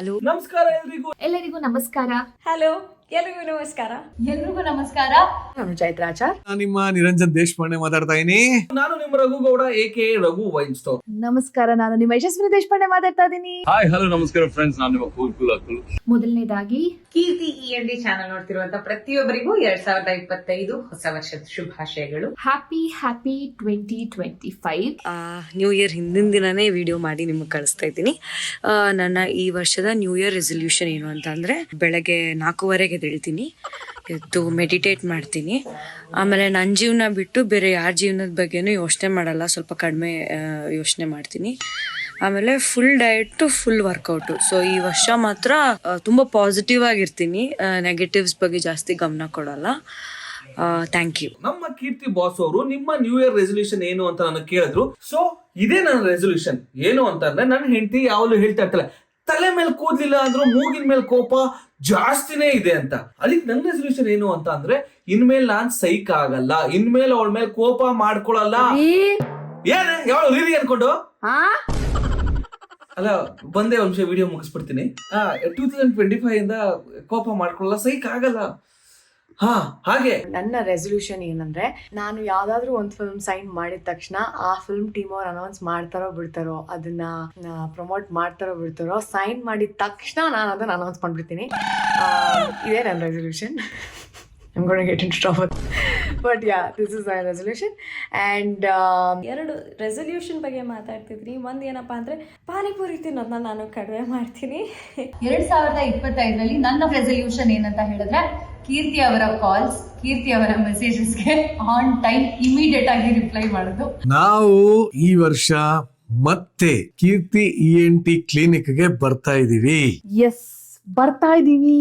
Hello ನಮಸ್ಕಾರ ಎಲ್ರಿಗೂ. ಎಲ್ಲರಿಗೂ ನಮಸ್ಕಾರ. ಹಲೋ ಎಲ್ರಿಗೂ ನಮಸ್ಕಾರ. ಎಲ್ರಿಗೂ ನಮಸ್ಕಾರ. ನಾನು ಚೈತ್ರ ಆಚಾರ್. ನಾನು ನಿಮ್ಮ ನಿರಂಜನ್ ದೇಶಪಾಂಡೆ ಮಾತಾಡ್ತಾ ಇದೀನಿ. ನಾನು ನಿಮ್ಮ Raghu Gowda A K Raghu wine store. ನಮಸ್ಕಾರ ನಾನು ನಿಮ್ಮ ಯಶಸ್ವಿನಿ ದೇಶಪಾಂಡೆ ಮಾತಾಡ್ತಾ ಇದ್ದೀನಿ ಹಾಯ್ ಹಲೋ ನಮಸ್ಕಾರ ಫ್ರೆಂಡ್ಸ್ ನಾನು ನಿಮ್ಮ ಕೂಲ್ ಕೂಲ್ ಅಕ್ಕಲು ಮೊದಲನೇದಾಗಿ Keerthi E N D channel ನೋಡ್ತಿರುವಂತ ಪ್ರತಿಯೊಬ್ಬರಿಗೂ ಎರಡ್ ಸಾವಿರದ ಇಪ್ಪತ್ತೈದು ಹೊಸ ವರ್ಷದ ಶುಭಾಶಯಗಳು. Happy happy twenty twenty five new year ಹಿಂದಿನ ದಿನನೇ ವಿಡಿಯೋ ಮಾಡಿ ನಿಮಗೆ ಕಳಿಸ್ತಾ ಇದ್ದೀನಿ ಆ, ನನ್ನ ಈ ವರ್ಷದ ನ್ಯೂ ಇಯರ್ ರೆಸೊಲ್ಯೂಷನ್ ಏನು ಅಂತ ಅಂದರೆ ಬೆಳಗ್ಗೆ ನಾಲ್ಕೂವರೆಗೆ ಎದ್ದೇಳ್ತೀನಿ, ಎದ್ದು ಮೆಡಿಟೇಟ್ ಮಾಡ್ತೀನಿ. ಆಮೇಲೆ ನನ್ನ ಜೀವನ ಬಿಟ್ಟು ಬೇರೆ ಯಾರ ಜೀವನದ ಬಗ್ಗೆನೂ ಯೋಚನೆ ಮಾಡಲ್ಲ, ಸ್ವಲ್ಪ ಕಡಿಮೆ ಯೋಚನೆ ಮಾಡ್ತೀನಿ. ಆಮೇಲೆ full diet full workout so ಈ ವರ್ಷ ಮಾತ್ರ ತುಂಬಾ ತುಂಬ ಪಾಸಿಟಿವ್ ಆಗಿರ್ತೀನಿ. ನೆಗೆಟಿವ್ಸ್ ಬಗ್ಗೆ ಜಾಸ್ತಿ ಗಮನ ಕೊಡಲ್ಲ. ಥ್ಯಾಂಕ್ ಯು ನಮ್ಮ ಕೀರ್ತಿ ಬಾಸ್ ಅವರು ನಿಮ್ಮ ನ್ಯೂ ಇಯರ್ ರೆಸೊಲ್ಯೂಷನ್ ಏನು ಅಂತ ನಾನು ಕೇಳಿದ್ರು. ಸೊ ಇದೇ ನನ್ನ ರೆಸೊಲ್ಯೂಷನ್ ಏನು ಅಂತಂದ್ರೆ ನನ್ನ ಹೆಂಡತಿ ಯಾವಾಗಲೂ ಹೇಳ್ತಾ ಇರ್ತಾಳೆ ತಲೆ ಮೇಲೆ ಕೂದ್ಲಿಲ್ಲ ಅಂದ್ರೂ ಮೂಗಿನ ಮೇಲೆ ಕೋಪ ಜಾಸ್ತಿನೇ ಇದೆ ಅಂತ. ಅದಕ್ಕೆ ನನ್ನ ರೆಸೊಲ್ಯೂಷನ್ ಏನು ಅಂತ ಅಂದ್ರೆ ಇನ್ಮೇಲೆ ನಾನ್ ಸೈಕ್ ಆಗಲ್ಲ ಇನ್ಮೇಲೆ ಅವಳ ಮೇಲೆ ಕೋಪ ಮಾಡ್ಕೊಳಲ್ಲ. ಏನ್? ಯಾವ ರೀರಿ ಅನ್ಕೊಂಡು? ಅಲ್ಲ ಬಂದೇ ಒಂದ್ ವಿಡಿಯೋ ಮುಗಿಸ್ಬಿಡ್ತೀನಿ. ಟೂ ತೌಸಂಡ್ ಟ್ವೆಂಟಿ ಫೈವ್ ಇಂದ ಕೋಪ ಮಾಡ್ಕೊಳ್ಳಲ್ಲ ಸೈಕ್ ಆಗಲ್ಲ. ಹಾ ಹಾಗೆ. ನನ್ನ ರೆಸೊಲ್ಯೂಷನ್ ಏನಂದ್ರೆ ನಾನು ಯಾವ್ದಾದ್ರು ಒಂದ್ ಫಿಲ್ಮ್ ಸೈನ್ ಮಾಡಿದ ತಕ್ಷಣ ಆ ಫಿಲ್ಮ್ ಟೀಮ್ ಅವ್ರು ಅನೌನ್ಸ್ ಮಾಡ್ತಾರೋ ಬಿಡ್ತಾರೋ ಅದನ್ನ ಪ್ರಮೋಟ್ ಮಾಡ್ತಾರೋ ಬಿಡ್ತಾರೋ ಸೈನ್ ಮಾಡಿದ ತಕ್ಷಣ ನಾನು ಅದನ್ನ ಅನೌನ್ಸ್ ಮಾಡ್ಬಿಡ್ತೀನಿ. ಆ, ಇದೇ ನನ್ನ resolution I'm going to get into trouble. But yeah, this is my resolution. And um, ಎರಡು ರೆಸೊಲ್ಯೂಷನ್ ಬಗ್ಗೆ ಮಾತಾಡ್ತಿದ್ರಿ. ಒಂದು ಏನಪ್ಪಾ ಅಂದ್ರೆ ಪಾನಿಪುರಿ ತಿನ್ನೋದನ್ನ ನಾನು ಕಡಿಮೆ ಮಾಡ್ತೀನಿ. ಎರಡ್ ಸಾವಿರದ ಇಪ್ಪತ್ತೈದರಲ್ಲಿ ನನ್ನ ರೆಸಲ್ಯೂಷನ್ ಏನಂತ ಹೇಳಿದ್ರೆ ಕೀರ್ತಿ ಅವರ ಕಾಲ್ಸ್ ಕೀರ್ತಿ ಅವರ ಮೆಸೇಜಸ್ಗೆ ಆನ್ ಟೈಮ್ ಇಮಿಡಿಯೇಟ್ ಆಗಿ ರಿಪ್ಲೈ ಮಾಡೋದು. ನಾವು ಈ ವರ್ಷ ಮತ್ತೆ ಕೀರ್ತಿ ಇ ಎನ್ ಟಿ ಕ್ಲಿನಿಕ್ಗೆ ಬರ್ತಾ ಇದೀವಿ. ಎಸ್ ಬರ್ತಾ ಇದೀವಿ.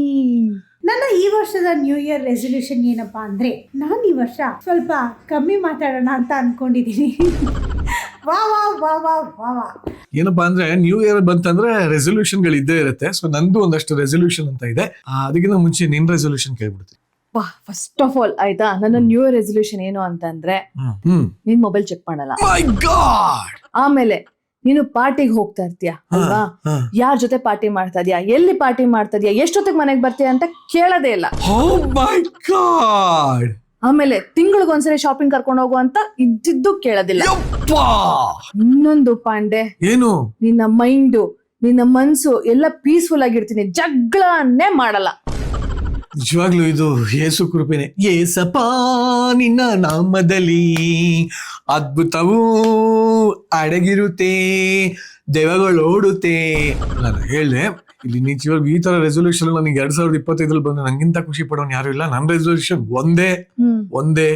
ನನ್ನ ಈ ವರ್ಷದ ನ್ಯೂ ಇಯರ್ ರೆಸೊಲ್ಯೂಷನ್ ಏನಪ್ಪಾ ಅಂದ್ರೆ ನಾನು ಈ ವರ್ಷ ಸ್ವಲ್ಪ ಕಮ್ಮಿ ಮಾತಾಡೋಣ ಅಂತ ಅನ್ಕೊಂಡಿದ್ದೀನಿ ವಾ ವಾ ವಾ ವಾ ವಾ ವಾ. ಏನಪ್ಪಾ ಅಂದ್ರೆ ನ್ಯೂ ಇಯರ್ ಬಂತಂದ್ರೆ ರೆಸೊಲ್ಯೂಷನ್ಗಳು ಇದ್ದೇ ಇರುತ್ತೆ. ಸೊ ನಂದು ಒಂದಷ್ಟು ರೆಸೊಲ್ಯೂಷನ್ ಅಂತ ಇದೆ. ಅದಕ್ಕಿಂತ ಮುಂಚೆ ನಿನ್ ರೆಸೊಲ್ಯೂಷನ್ ಕೇಳ್ಬಿಡ್ತೀನಿ. ವಾ ಫಸ್ಟ್ ಆಫ್ ಆಲ್ ಆಯ್ತಾ? ನನ್ನ ನ್ಯೂ ಇಯರ್ ರೆಸೊಲ್ಯೂಷನ್ ಏನು ಅಂತಂದ್ರೆ ನಿನ್ ಮೊಬೈಲ್ ಚೆಕ್ ಮಾಡಲ್ಲ. ಗಾಡ್ ಆಮೇಲೆ ನೀನು ಪಾರ್ಟಿಗೆ ಹೋಗ್ತಾ ಇರ್ತೀಯ? ಅಲ್ವಾ? ಯಾರ ಜೊತೆ ಪಾರ್ಟಿ ಮಾಡ್ತಾ ಇದೀಯಾ? ಎಲ್ಲಿ ಪಾರ್ಟಿ ಮಾಡ್ತಾ ಇದೀಯಾ? ಎಷ್ಟೊತ್ತಿಗೆ ಮನೆಗೆ ಬರ್ತೀಯ ಅಂತ ಕೇಳೋದೇ ಇಲ್ಲ. ಗಾಡ್ ಆಮೇಲೆ ತಿಂಗಳಿಗೊಂದ್ಸರಿ ಶಾಪಿಂಗ್ ಕರ್ಕೊಂಡು ಹೋಗು ಅಂತ ಇದ್ದಿದ್ದು ಕೇಳೋದಿಲ್ಲ. ಇನ್ನೊಂದು ಪಾಂಡೆ. ಏನು? ನಿನ್ನ ಮೈಂಡು ನಿನ್ನ ಮನ್ಸು ಎಲ್ಲ ಪೀಸ್ಫುಲ್ ಆಗಿರ್ತೀನಿ. ಜಗಳನ್ನೇ ಮಾಡಲ್ಲ. ನಿಜವಾಗ್ಲೂ ಇದು ಏಸು ಕೃಪೆನೆ. ಏಸಪ್ಪ ನಿನ್ನ ನಾಮದಲ್ಲಿ ಅದ್ಭುತವೂ ಅಡಗಿರುತ್ತೆ ದೇವಗಳು ಓಡುತ್ತೆ. ನಾನು ಹೇಳ್ದೆ ಇಲ್ಲಿ ನಿಜವಾಗ್ ಈ ತರ ರೆಸೊಲ್ಯೂಷನ್ ನನಗೆ ಎರಡ್ ಸಾವಿರದ ಇಪ್ಪತ್ತೈದಲ್ಲಿ ಬಂದು ನಂಗಿಂತ ಖುಷಿ ಪಡೋನ್ ಯಾರು ಇಲ್ಲ. ನನ್ನ ರೆಸೊಲ್ಯೂಷನ್ ಒಂದೇ ಒಂದೇ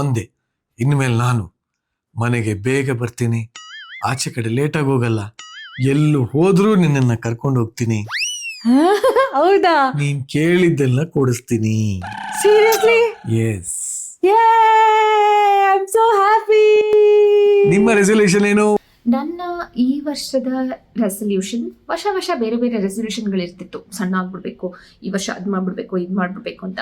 ಒಂದೇ. ಇನ್ಮೇಲೆ ನಾನು ಮನೆಗೆ ಬೇಗ ಬರ್ತೀನಿ. ಆಚೆ ಕಡೆ ಲೇಟಾಗಿ ಹೋಗಲ್ಲ. ಎಲ್ಲೂ ಹೋದ್ರೂ ನಿನ್ನನ್ನ ಕರ್ಕೊಂಡು ಹೋಗ್ತೀನಿ. ಹೌದಾ? ನೀನ್ ಕೇಳಿದ್ದೆಲ್ಲ ಕೊಡಿಸ್ತೀನಿ. Seriously yes I am so happy ನಿಮ್ಮ ರೆಸೊಲ್ಯೂಷನ್ ಏನು? ನನ್ನ ಈ ವರ್ಷದ ರೆಸಲ್ಯೂಷನ್ ವರ್ಷ ವರ್ಷ ಬೇರೆ ಬೇರೆ ರೆಸಲ್ಯೂಷನ್ಗಳಿರ್ತಿತ್ತು ಸಣ್ಣ ಆಗ್ಬಿಡ್ಬೇಕು, ಈ ವರ್ಷ ಅದು ಮಾಡ್ಬಿಡ್ಬೇಕು, ಇದು ಮಾಡ್ಬಿಡ್ಬೇಕು ಅಂತ.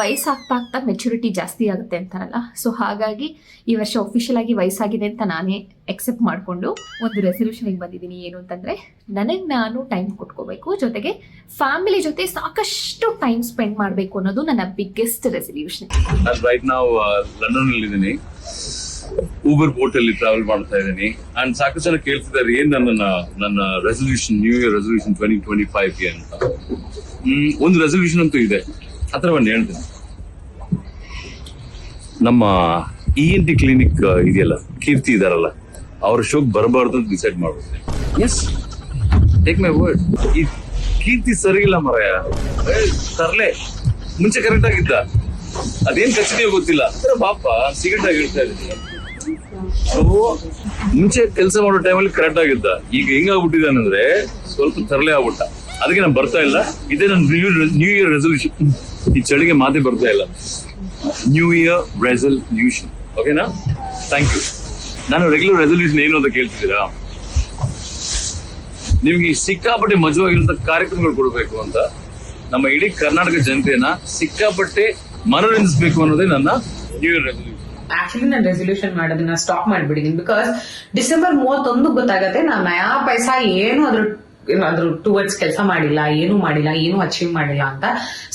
ವಯಸ್ಸಾಗ್ತಾ ಆಗ್ತಾ ಮೆಚುರಿಟಿ ಜಾಸ್ತಿ ಆಗುತ್ತೆ ಅಂತಾರಲ್ಲ? ಸೊ ಹಾಗಾಗಿ ಈ ವರ್ಷ ಒಫಿಷಿಯಲ್ ಆಗಿ ವಯಸ್ಸಾಗಿದೆ ಅಂತ ನಾನೇ ಎಕ್ಸೆಪ್ಟ್ ಮಾಡಿಕೊಂಡು ಒಂದು ರೆಸಲ್ಯೂಷನ್ಗೆ ಬಂದಿದ್ದೀನಿ. ಏನು ಅಂತಂದರೆ, ನನಗೆ ನಾನು ಟೈಮ್ ಕೊಟ್ಕೋಬೇಕು. ಜೊತೆಗೆ ಫ್ಯಾಮಿಲಿ ಜೊತೆ ಸಾಕಷ್ಟು ಟೈಮ್ ಸ್ಪೆಂಡ್ ಮಾಡಬೇಕು ಅನ್ನೋದು ನನ್ನ ಬಿಗ್ಗೆಸ್ಟ್ ರೆಸಲ್ಯೂಷನ್ ರೈಟ್ ನಾವು ಲಂಡನ್ ಊಬರ್ ಬೋಟ್ ಅಲ್ಲಿ ಟ್ರಾವೆಲ್ ಮಾಡ್ತಾ ಇದ್ದೀನಿ. ಅಂಡ್ ಸಾಕಷ್ಟು ಜನ ಕೇಳ್ತಿದ್ದಾರೆ ಏನ್ ನನ್ನ ನನ್ನ resolution new year resolution twenty twenty ಫೈವ್ಗೆ ಅಂತ? ಒಂದು ರೆಸೊಲ್ಯೂಷನ್ ಅಂತೂ ಇದೆ. ಹತ್ರ ಒಂದು ಹೇಳ್ತೀನಿ. ನಮ್ಮ ಇ ಎನ್ ಟಿ ಕ್ಲಿನಿಕ್ ಇದೆಯಲ್ಲ ಕೀರ್ತಿ ಇದಾರಲ್ಲ ಅವ್ರ ಶೋಕ್ ಬರಬಾರ್ದು ಅಂತ ಡಿಸೈಡ್ ಮಾಡ್ಬೋದು ಎಸ್ ಟೇಕ್ ಮೈ ವರ್ಡ್ ಈ ಕೀರ್ತಿ ಸರಿ ಇಲ್ಲ ಮರಯ ತರ್ಲೆ. ಮುಂಚೆ ಕರೆಕ್ಟ್ ಆಗಿದ್ದ. ಅದೇನ್ ಕಚ್ಚಿದೆಯೋ ಗೊತ್ತಿಲ್ಲ. ಬಾಪ ಸಿಗರೇಟ್ ಆಗಿ ಹೇಳ್ತಾ ಇದ್ದೀನಿ. ಸೊ ಮುಂಚೆ ಕೆಲಸ ಮಾಡೋ ಟೈಮಲ್ಲಿ ಕರೆಕ್ಟ್ ಆಗಿದ್ದ. ಈಗ ಹೆಂಗಾಗ್ಬಿಟ್ಟಿದ್ದಾನೆ ಅಂದ್ರೆ ಸ್ವಲ್ಪ ತರಲೆ ಆಗ್ಬಿಟ್ಟ. ಅದಕ್ಕೆ ನಾನು ಬರ್ತಾ ಇಲ್ಲ. ಇದೇ ನನ್ನ ನ್ಯೂ ಇಯರ್ ರೆಸೊಲ್ಯೂಷನ್ ಈ ಚಳಿಗೆ ಮಾತೇ ಬರ್ತಾ ಇಲ್ಲ. ನ್ಯೂ ಇಯರ್ ರೆಸೊಲ್ಯೂಷನ್ ಓಕೆನಾ ಥ್ಯಾಂಕ್ ಯು ನಾನು ರೆಗ್ಯುಲರ್ ರೆಸೊಲ್ಯೂಷನ್ ಏನು ಅಂತ ಕೇಳ್ತಿದ್ದೀರಾ? ನಿಮ್ಗೆ ಸಿಕ್ಕಾಪಟ್ಟೆ ಮಜವಾಗಿರುವಂತ ಕಾರ್ಯಕ್ರಮಗಳು ಕೊಡಬೇಕು ಅಂತ ನಮ್ಮ ಇಡೀ ಕರ್ನಾಟಕ ಜನತೆಯನ್ನ ಸಿಕ್ಕಾಪಟ್ಟೆ ಮನರಂಜಿಸಬೇಕು ಅನ್ನೋದೇ ನನ್ನ ನ್ಯೂ ಇಯರ್ ರೆಸಲ್ಯೂಷನ್ ಆಕ್ಚುಲಿ ನಾನು ರೆಸೊಲ್ಯೂಷನ್ ಮಾಡೋದನ್ನ ಸ್ಟಾಪ್ ಮಾಡಿಬಿಡಿದೀನಿ ಬಿಕಾಸ್ ಡಿಸೆಂಬರ್ ಮೂವತ್ತೊಂದು ಗೊತ್ತಾಗತ್ತೆ, ನಾನು ನಯಾ ಪೈಸಾ ಏನು ಅದ್ರ ಅದ್ರ ಟುವರ್ಡ್ಸ್ ಕೆಲಸ ಮಾಡಿಲ್ಲ, ಏನು ಮಾಡಿಲ್ಲ, ಏನು ಅಚೀವ್ ಮಾಡಿಲ್ಲ ಅಂತ.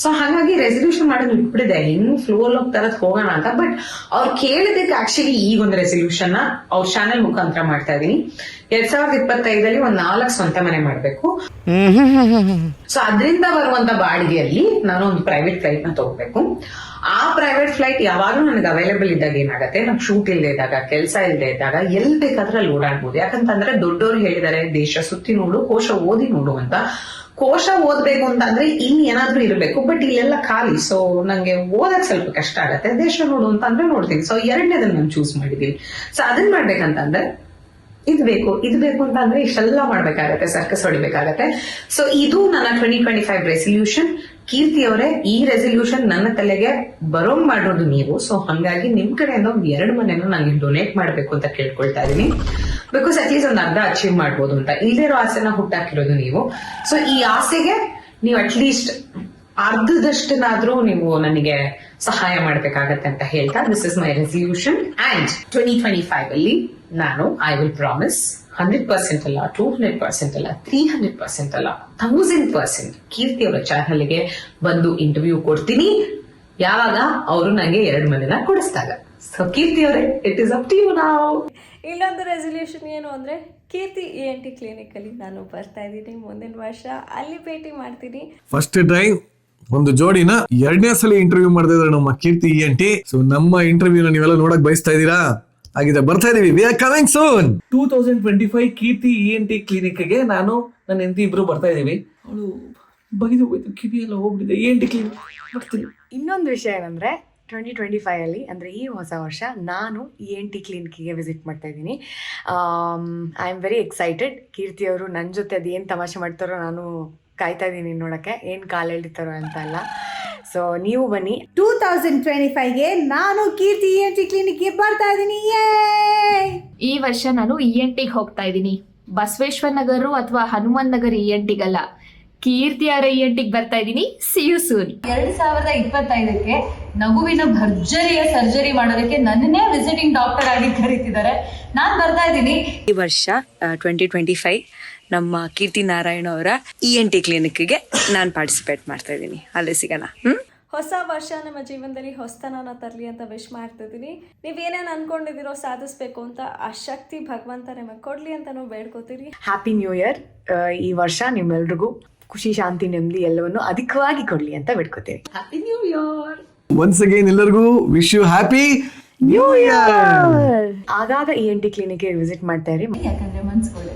ಸೊ ಹಾಗಾಗಿ ರೆಸೊಲ್ಯೂಷನ್ ಮಾಡೋದು ಬಿಟ್ಬಿಡಿದೆ ಫ್ಲೋ ತರದ್ ಹೋಗೋಣ ಅಂತ. ಬಟ್ ಅವ್ರು ಕೇಳಿದಕ್ಕೆ ಆಕ್ಚುಲಿ ಈಗ ಒಂದು ರೆಸೊಲ್ಯೂಷನ್ನ ಅವ್ರ ಚಾನೆಲ್ ಮುಖಾಂತರ ಮಾಡ್ತಾ ಇದೀನಿ. ಎರಡ್ ಸಾವಿರದ ಇಪ್ಪತ್ತೈದಲ್ಲಿ ಒಂದ್ ನಾಲ್ಕು ಸ್ವಂತ ಮನೆ ಮಾಡ್ಬೇಕು. ಸೊ ಅದರಿಂದ ಬರುವಂತ ಬಾಡಿಗೆಯಲ್ಲಿ ನಾನು ಒಂದು ಪ್ರೈವೇಟ್ ಫ್ಲೈಟ್ನ ತಗೋಬೇಕು. ಆ ಪ್ರೈವೇಟ್ ಫ್ಲೈಟ್ ಯಾವಾಗ್ಲೂ ನನಗೆ ಅವೈಲೇಬಲ್ ಇದ್ದಾಗ ಏನಾಗುತ್ತೆ? ನಮ್ಗೆ ಶೂಟ್ ಇಲ್ಲದೆ ಇದ್ದಾಗ, ಕೆಲಸ ಇಲ್ಲದೆ ಇದ್ದಾಗ ಎಲ್ ಬೇಕಾದ್ರೆ ಅಲ್ಲಿ ಓಡಾಡ್ಬೋದು. ಯಾಕಂತಂದ್ರೆ ದೊಡ್ಡವರು ಹೇಳಿದ್ದಾರೆ, ದೇಶ ಸುತ್ತಿ ನೋಡು, ಕೋಶ ಓದಿ ನೋಡು ಅಂತ. ಕೋಶ ಓದ್ಬೇಕು ಅಂತ ಅಂದ್ರೆ ಇನ್ ಏನಾದ್ರೂ ಇರಬೇಕು ಬಟ್ ಇಲ್ಲೆಲ್ಲ ಖಾಲಿ. ಸೊ ನಂಗೆ ಓದಕ್ ಸ್ವಲ್ಪ ಕಷ್ಟ ಆಗತ್ತೆ. ದೇಶ ನೋಡು ಅಂತ ಅಂದ್ರೆ ನೋಡ್ತೀನಿ. ಸೊ ಎರಡನೇದನ್ನ ನಾನು ಚೂಸ್ ಮಾಡಿದೀನಿ ಸೊ ಅದನ್ನ ಮಾಡ್ಬೇಕಂತಂದ್ರೆ ಇದು ಬೇಕು ಇದು ಬೇಕು ಅಂತ ಅಂದ್ರೆ ಇಷ್ಟೆಲ್ಲ ಮಾಡ್ಬೇಕಾಗತ್ತೆ ಸರ್ಕಸ್ ಹೊಡಿಬೇಕಾಗತ್ತೆ. ಸೊ ಇದು ನನ್ನ twenty twenty five resolution Keerthi ಅವರೇ, ಈ ರೆಸಲ್ಯೂಷನ್ ನನ್ನ ತಲೆಗೆ ಬರೋಂಗ್ ಮಾಡೋದು ನೀವು. ಸೊ ಹಂಗಾಗಿ ನಿಮ್ ಕಡೆಯಿಂದ ಒಂದ್ ಎರಡು ಮನೆನೂ ನಾನು ಡೊನೇಟ್ ಮಾಡ್ಬೇಕು ಅಂತ ಕೇಳ್ಕೊಳ್ತಾ ಇದೀನಿ. ಬಿಕಾಸ್ ಅಟ್ಲೀಸ್ಟ್ ಒಂದ್ ಅರ್ಧ ಅಚೀವ್ ಮಾಡ್ಬೋದು ಅಂತ. ಇಲ್ಲಿರೋ ಆಸೆನ ಹುಟ್ಟಾಕಿರೋದು ನೀವು. ಸೊ ಈ ಆಸೆಗೆ ನೀವು ಅಟ್ಲೀಸ್ಟ್ ಅರ್ಧದಷ್ಟನಾದ್ರೂ ನೀವು ನನಗೆ ಸಹಾಯ ಮಾಡ್ಬೇಕಾಗತ್ತೆ ಅಂತ ಹೇಳ್ತಾ this is my resolution and twenty twenty five ಅಲ್ಲಿ ನಾನು I will promise hundred percent ಅಲ್ಲ ಟೂ ಹಂಡ್ರೆಡ್ ಪರ್ಸೆಂಟ್ ಅಲ್ಲ ತ್ರೀ ಹಂಡ್ರೆಡ್ ಪರ್ಸೆಂಟ್ ಅಲ್ಲ ಥೌಸಂಡ್ ಪರ್ಸೆಂಟ್ ಕೀರ್ತಿ ಅವರ ಚಾನಲ್ಗೆ ಬಂದು ಇಂಟರ್ವ್ಯೂ ಕೊಡ್ತೀನಿ. ಯಾವಾಗ? ಅವರು ನನಗೆ ಎರಡು ಮನೆನ ಕೊಡಿಸ್ದಾಗ. ಸೊ ಕೀರ್ತಿ ಅವರೇ it is up to you ನಾವು ಇನ್ನೊಂದು ರೆಸಲ್ಯೂಷನ್ ಏನು ಅಂದರೆ ಕೀರ್ತಿ ಎ ಎನ್ ಟಿ ಕ್ಲಿನಿಕಲ್ಲಿ ನಾನು ಬರ್ತಾ ಇದ್ದೀನಿ. ಮುಂದಿನ ವರ್ಷ ಅಲ್ಲಿ ಭೇಟಿ ಮಾಡ್ತೀನಿ. ಫಸ್ಟ್ ಟೈಮ್ ಒಂದು ಜೋಡಿನ ಎರಡನೇ ಸಲ ಇಂಟರ್ವ್ಯೂ ಮಾಡ್ತಾ ಇದ್ದಾರೆ ನಮ್ಮ ಕೀರ್ತಿ ಎನ್ ಟಿ ಸೊ ನಮ್ಮ ಇಂಟರ್ವ್ಯೂನ ನೀವೆಲ್ಲ ನೋಡಕ್ ಬಯಸ್ತಾ ಇದ್ದೀರಾ? ಆಗಿದೆ ಬರ್ತಾ ಇದೀವಿ. We are coming soon two thousand twenty five Keerthi E N T ಕ್ಲಿನಿಕ್ಗೆ ನಾನು ನನ್ನ ಹೆಂಡತಿ ಇಬ್ರು ಬರ್ತಾ ಇದೀವಿ. ಅವಳು ಬಗೆದು ಹೋಯ್ತು. ಕಿವಿ ಎಲ್ಲ ಹೋಗ್ಬಿಟ್ಟಿದೆ. ಇ ಎನ್ ಟಿ ಕ್ಲಿನಿಕ್ ಬರ್ತೀನಿ ಇನ್ನೊಂದು ವಿಷಯ ಏನಂದ್ರೆ ಟ್ವೆಂಟಿ ಟ್ವೆಂಟಿ ಫೈವ್ ಅಲ್ಲಿ ಅಂದರೆ ಈ ಹೊಸ ವರ್ಷ ನಾನು ಇ ಎನ್ ಟಿ ಕ್ಲಿನಿಕ್ಗೆ ವಿಸಿಟ್ ಮಾಡ್ತಾ ಇದ್ದೀನಿ I am very excited Keerthi ಅವರು ನನ್ನ ಜೊತೆ ಅದೇನು ಏನು ತಮಾಷೆ ಮಾಡ್ತಾರೋ ನಾನು ಕಾಯ್ತಾ ಇದ್ದೀನಿ ನೋಡೋಕ್ಕೆ ಏನು ಕಾಲು ಎಳಿತಾರೋ ಅಂತ ಅಲ್ಲ ಸೊ ನೀವು ಬನ್ನಿ. ಟೂ ತೌಸಂಡ್ ಟ್ವೆಂಟಿ ಫೈವ್ಗೆ ನಾನು ಕೀರ್ತಿ ಇ ಎನ್ ಟಿ ಕ್ಲಿನಿಕ್ಗೆ ಬರ್ತಾ ಇದ್ದೀನಿ ಈ ವರ್ಷ ನಾನು ಇ ಎನ್ ಟಿಗೆ ಹೋಗ್ತಾ ಇದ್ದೀನಿ ಬಸವೇಶ್ವರ ನಗರ ಅಥವಾ ಹನುಮಾನ್ ನಗರ್ ಇ ಎನ್ ಟಿಗಲ್ಲ ಕೀರ್ತಿ ಅವರ ಇ ಎನ್ ಟಿಗೆ ಬರ್ತಾ ಇದ್ದೀನಿ ಸಿ ಯು ಸೂನ್ ಎರಡ್ ಸಾವಿರದ ಇಪ್ಪತ್ತೈದಕ್ಕೆ ನಗುವಿನ ಭರ್ಜರಿಯ ಸರ್ಜರಿ ಮಾಡೋದಕ್ಕೆ ನನ್ನನ್ನೇ ವಿಸಿಟಿಂಗ್ ಡಾಕ್ಟರ್ ಆಗಿ ಕರೀತಿದ್ದಾರೆ. ನಾನು ಬರ್ತಾ ಇದ್ದೀನಿ ಈ ವರ್ಷ ಟ್ವೆಂಟಿ ಟ್ವೆಂಟಿ ಫೈವ್ ನಮ್ಮ ಕೀರ್ತಿ ನಾರಾಯಣ ಅವರ ಇ ಎನ್ ಟಿ ಕ್ಲಿನಿಕ್ಗೆ ನಾನು ಪಾರ್ಟಿಸಿಪೇಟ್ ಮಾಡ್ತಾ ಇದ್ದೀನಿ. ಅಲ್ಲೇ ಸಿಗೋಣ. ಹ್ಮ್? ಹೊಸ ವರ್ಷ ನಮ್ಮ ಜೀವನದಲ್ಲಿ ಹೊಸತನ ತರಲಿ ಅಂತ ವಿಶ್ ಮಾಡ್ತಿದ್ದೀನಿ ನೀವೇನೇನು ಅನ್ಕೊಂಡಿದ್ದೀರೋ ಸಾಧಿಸ್ಬೇಕು ಅಂತ ಆ ಶಕ್ತಿ ಭಗವಂತ ನಿಮಗೆ ಕೊಡ್ಲಿ ನಾವು ಬೇಡ್ಕೋತೀರಿ. ಹ್ಯಾಪಿ ನ್ಯೂ ಇಯರ್ ಈ ವರ್ಷ ನಿಮ್ಮೆಲ್ರಿಗೂ ಖುಷಿ ಶಾಂತಿ ನೆಮ್ಮದಿ ಎಲ್ಲವನ್ನು ಅಧಿಕವಾಗಿ ಕೊಡ್ಲಿ ಅಂತ ಬೇಡ್ಕೋತೀವಿ. Happy new year once again ಎಲ್ಲರಿಗೂ wish you happy new year ಆಗಾಗ ಇ ಎನ್ ಟಿ ಕ್ಲಿನಿಕ್ಗೆ ವಿಸಿಟ್ ಮಾಡ್ತಾ ಇರಿ. ಯಾಕಂದ್ರೆ ಮನ್ಸ್ಕೊಳ್ಳಿ